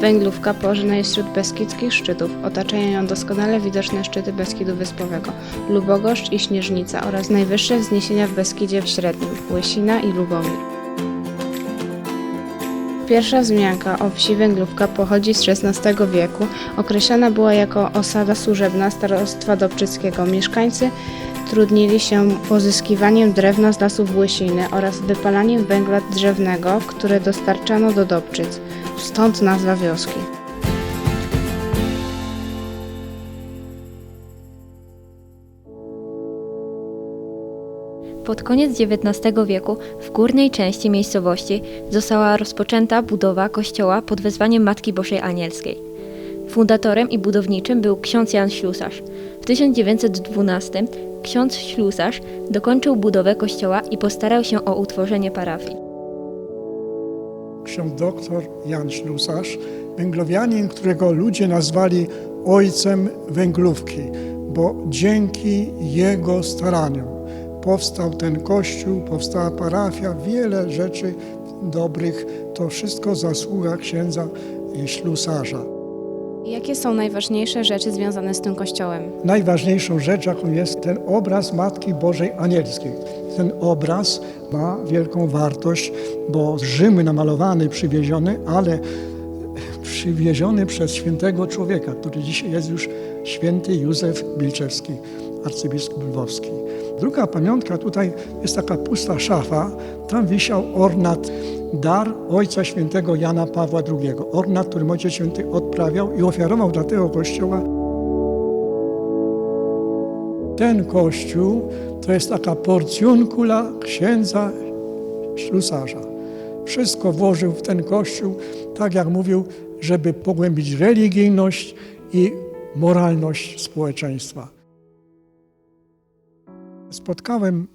Węglówka położona jest wśród beskidzkich szczytów. Otaczają ją doskonale widoczne szczyty Beskidu Wyspowego, Lubogoszcz i Śnieżnica oraz najwyższe wzniesienia w Beskidzie Średnim, Łysina i Lubomir. Pierwsza wzmianka o wsi Węglówka pochodzi z XVI wieku. Określana była jako osada służebna starostwa dobczyckiego. Mieszkańcy trudnili się pozyskiwaniem drewna z lasów Łysiny oraz wypalaniem węgla drzewnego, które dostarczano do Dobczyc. Stąd nazwa wioski. Pod koniec XIX wieku w górnej części miejscowości została rozpoczęta budowa kościoła pod wezwaniem Matki Bożej Anielskiej. Fundatorem i budowniczym był ksiądz Jan Ślusarz. W 1912 ksiądz Ślusarz dokończył budowę kościoła i postarał się o utworzenie parafii. Ksiądz doktor Jan Ślusarz, węglowianin, którego ludzie nazwali ojcem węglówki, bo dzięki jego staraniom powstał ten kościół, powstała parafia, wiele rzeczy dobrych. To wszystko zasługa księdza Ślusarza. Jakie są najważniejsze rzeczy związane z tym kościołem? Najważniejszą rzeczą jest ten obraz Matki Bożej Anielskiej. Ten obraz ma wielką wartość, bo z Rzymu namalowany, przywieziony, ale przywieziony przez świętego człowieka, który dzisiaj jest już święty Józef Bilczewski, arcybiskup lwowski. Druga pamiątka tutaj jest taka pusta szafa, tam wisiał ornat, dar ojca świętego Jana Pawła II. Ornat, który ojciec święty odprawiał i ofiarował dla tego kościoła ten kościół to jest taka porcjunkula księdza ślusarza. Wszystko włożył w ten kościół, tak jak mówił, żeby pogłębić religijność i moralność społeczeństwa. Spotkałem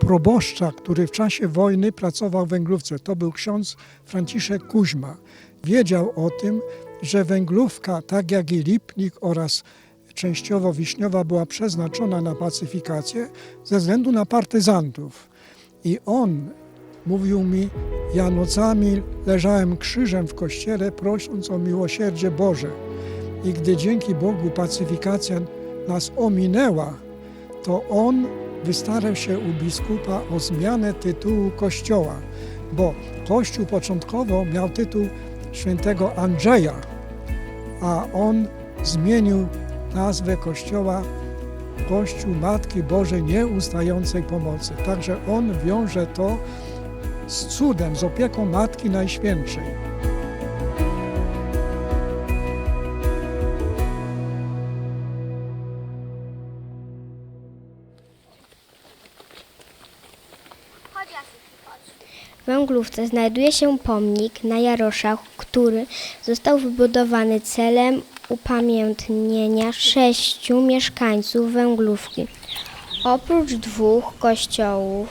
proboszcza, który w czasie wojny pracował w Węglówce. To był ksiądz Franciszek Kuźma. Wiedział o tym, że Węglówka, tak jak i Lipnik oraz częściowo Wiśniowa była przeznaczona na pacyfikację ze względu na partyzantów. I on mówił mi, ja nocami leżałem krzyżem w kościele, prosząc o miłosierdzie Boże. I gdy dzięki Bogu pacyfikacja nas ominęła, to on wystarał się u biskupa o zmianę tytułu kościoła, bo kościół początkowo miał tytuł świętego Andrzeja, a on zmienił nazwę kościoła Kościół Matki Bożej Nieustającej Pomocy. Także on wiąże to z cudem, z opieką Matki Najświętszej. W Węglówce znajduje się pomnik na Jaroszach, który został wybudowany celem upamiętnienia sześciu mieszkańców Węglówki. Oprócz dwóch kościołów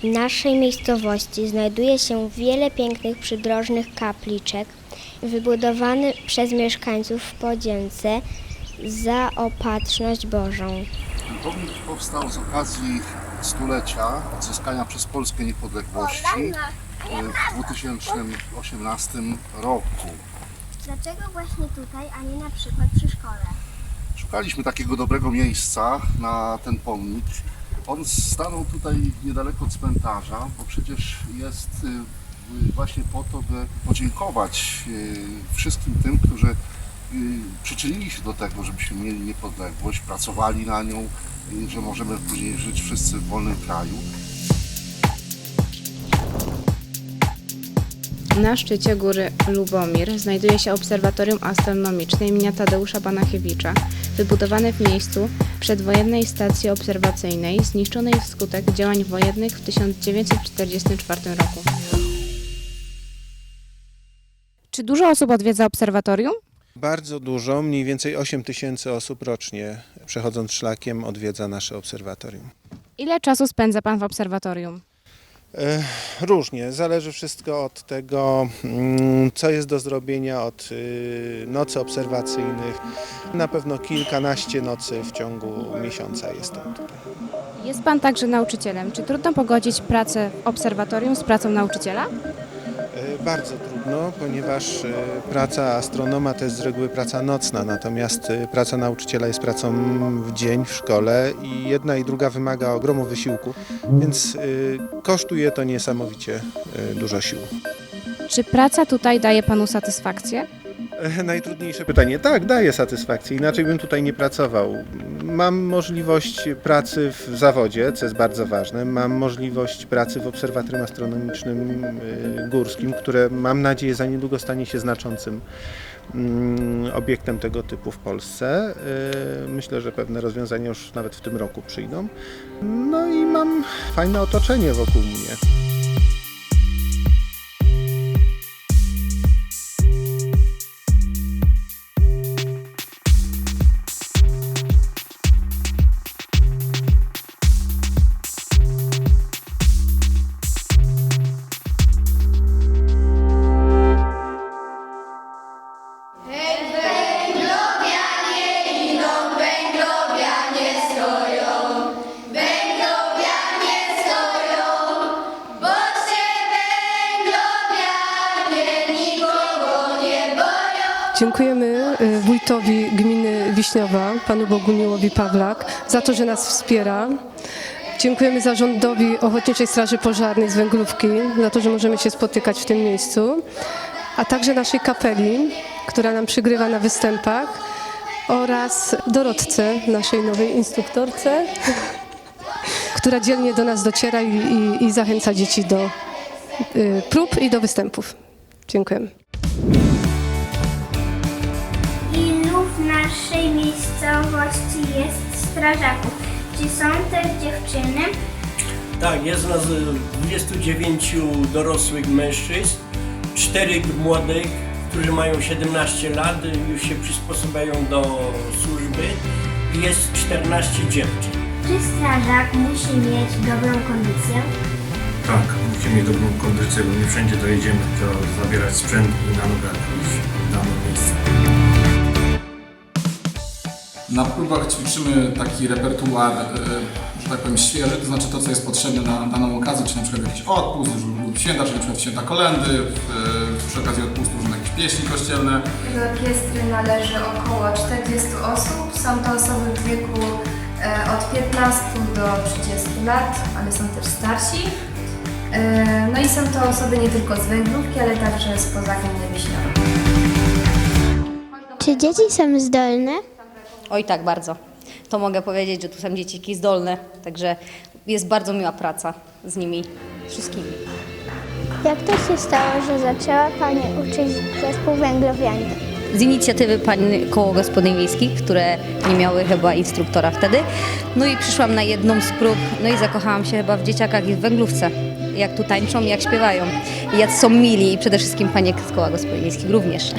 w naszej miejscowości znajduje się wiele pięknych przydrożnych kapliczek wybudowanych przez mieszkańców w podzięce za opatrzność Bożą. Pomnik powstał z okazji stulecia odzyskania przez Polskę niepodległości e, w 2018 roku. Dlaczego właśnie tutaj, a nie na przykład przy szkole? Szukaliśmy takiego dobrego miejsca na ten pomnik. On stanął tutaj niedaleko cmentarza, bo przecież jest y, właśnie po to, by podziękować y, wszystkim tym, którzy y, przyczynili się do tego, żebyśmy mieli niepodległość, pracowali na nią, y, że możemy później żyć wszyscy w wolnym kraju. Na szczycie góry Lubomir znajduje się obserwatorium astronomiczne imienia Tadeusza Banachiewicza, wybudowane w miejscu przedwojennej stacji obserwacyjnej zniszczonej wskutek działań wojennych w 1944 roku. Czy dużo osób odwiedza obserwatorium? Bardzo dużo, mniej więcej 8 tysięcy osób rocznie przechodząc szlakiem odwiedza nasze obserwatorium. Ile czasu spędza Pan w obserwatorium? E, Różnie, zależy wszystko od tego, mm, co jest do zrobienia, od y, nocy obserwacyjnych. Na pewno kilkanaście nocy w ciągu miesiąca jestem tutaj. Jest Pan także nauczycielem. Czy trudno pogodzić pracę w obserwatorium z pracą nauczyciela? E, E, Bardzo trudno, ponieważ e, praca astronoma to jest z reguły praca nocna, natomiast e, praca nauczyciela jest pracą w dzień w szkole i jedna i druga wymaga ogromu wysiłku, więc e, kosztuje to niesamowicie dużo sił. Czy praca tutaj daje panu satysfakcję? E, Najtrudniejsze pytanie. Tak, daje satysfakcję, inaczej bym tutaj nie pracował. Mam możliwość pracy w zawodzie, co jest bardzo ważne. Mam możliwość pracy w Obserwatorium Astronomicznym e, Górskim, które mam nadzieję za niedługo stanie się znaczącym mm, obiektem tego typu w Polsce. E, Myślę, że pewne rozwiązania już nawet w tym roku przyjdą. No i mam fajne otoczenie wokół mnie. Dziękujemy y, wójtowi gminy Wiśniowa, panu Bogumiłowi Pawlak, za to, że nas wspiera. Dziękujemy zarządowi Ochotniczej Straży Pożarnej z Węglówki za to, że możemy się spotykać w tym miejscu, a także naszej kapeli, która nam przygrywa na występach oraz Dorotce, naszej nowej instruktorce, która dzielnie do nas dociera i, i, i zachęca dzieci do y, prób i do występów. Dziękujemy. Miejscowości jest strażaków? Czy są też dziewczyny? Tak, jest nas y, 29 dorosłych mężczyzn, 4 młodych, którzy mają 17 lat, y, już się przysposabiają do służby i jest 14 dziewczyn. Czy strażak musi mieć dobrą kondycję? Tak, musimy mieć dobrą kondycję, bo nie wszędzie dojedziemy, to zabierać sprzęt i na nogach iść w dane miejsce. Na próbach ćwiczymy taki repertuar, e, że tak powiem, świeży, to znaczy to, co jest potrzebne na daną okazję, czy na przykład jakiś odpust lub święta, czyli na przykład święta kolendy, w, przy okazji odpustu różne jakieś pieśni kościelne. Do orkiestry należy około 40 osób. Są to osoby w wieku e, od 15 do 30 lat, ale są też starsi. E, no i są to osoby nie tylko z Węglówki, ale także spoza gminy Wiśniowa. Czy dzieci są zdolne? Oj tak, bardzo. To mogę powiedzieć, że tu są dzieciaki zdolne, także jest bardzo miła praca z nimi wszystkimi. Jak to się stało, że zaczęła Pani uczyć zespół węglowiany? Z inicjatywy pań koło gospodyń wiejskich, które nie miały chyba instruktora wtedy. No i przyszłam na jedną z prób, no i zakochałam się chyba w dzieciakach i w węglówce. Jak tu tańczą, jak śpiewają. I jak są mili i przede wszystkim panie z koła gospodyń wiejskich również.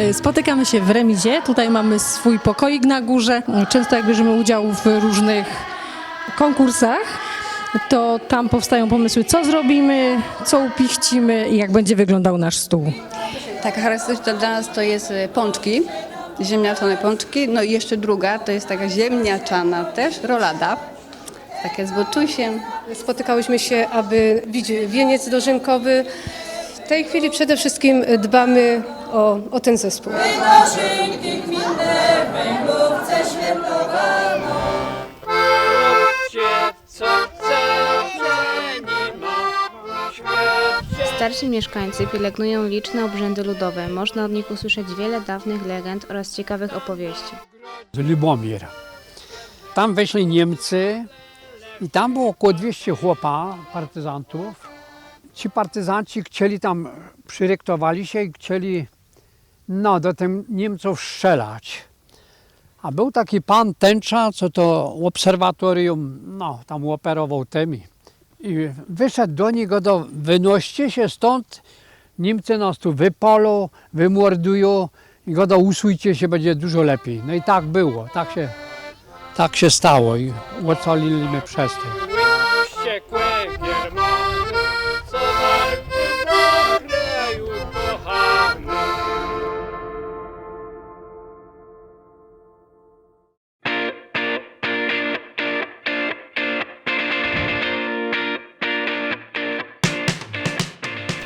E, Spotykamy się w remizie. Tutaj mamy swój pokoik na górze. Często jak bierzemy udział w różnych konkursach, to tam powstają pomysły, co zrobimy, co upichcimy i jak będzie wyglądał nasz stół. Taka charakterystyczna dla nas to jest y, pączki, ziemniaczane pączki. No i jeszcze druga to jest taka ziemniaczana też, rolada. Takie z boczusiem. Spotykałyśmy się, aby widzieć wieniec dożynkowy. W tej chwili przede wszystkim dbamy o, o ten zespół. Starsi mieszkańcy pielęgnują liczne obrzędy ludowe. Można od nich usłyszeć wiele dawnych legend oraz ciekawych opowieści. Lubomir. Tam weszli Niemcy i tam było około 200 chłopa, partyzantów. Ci partyzanci chcieli tam, przyrektowali się i chcieli no, do tych Niemców strzelać. A był taki pan Tęcza, co to obserwatorium, no, tam operował tymi. I wyszedł do niego, do, wynoście się stąd, Niemcy nas tu wypolą, wymordują i go do usujcie się, będzie dużo lepiej. No i tak było, tak się, tak się stało i ocaliliśmy przez to. Wściekłe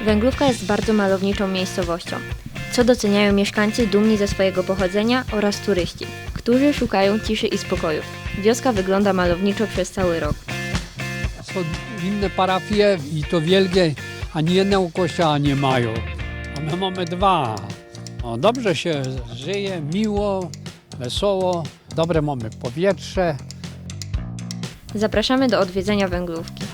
Węglówka jest bardzo malowniczą miejscowością, co doceniają mieszkańcy dumni ze swojego pochodzenia oraz turyści, którzy szukają ciszy i spokoju. Wioska wygląda malowniczo przez cały rok. Są inne parafie i to wielkie, ani jednego kościoła nie mają. A my mamy dwa. No, dobrze się żyje, miło, wesoło, dobre mamy powietrze. Zapraszamy do odwiedzenia Węglówki.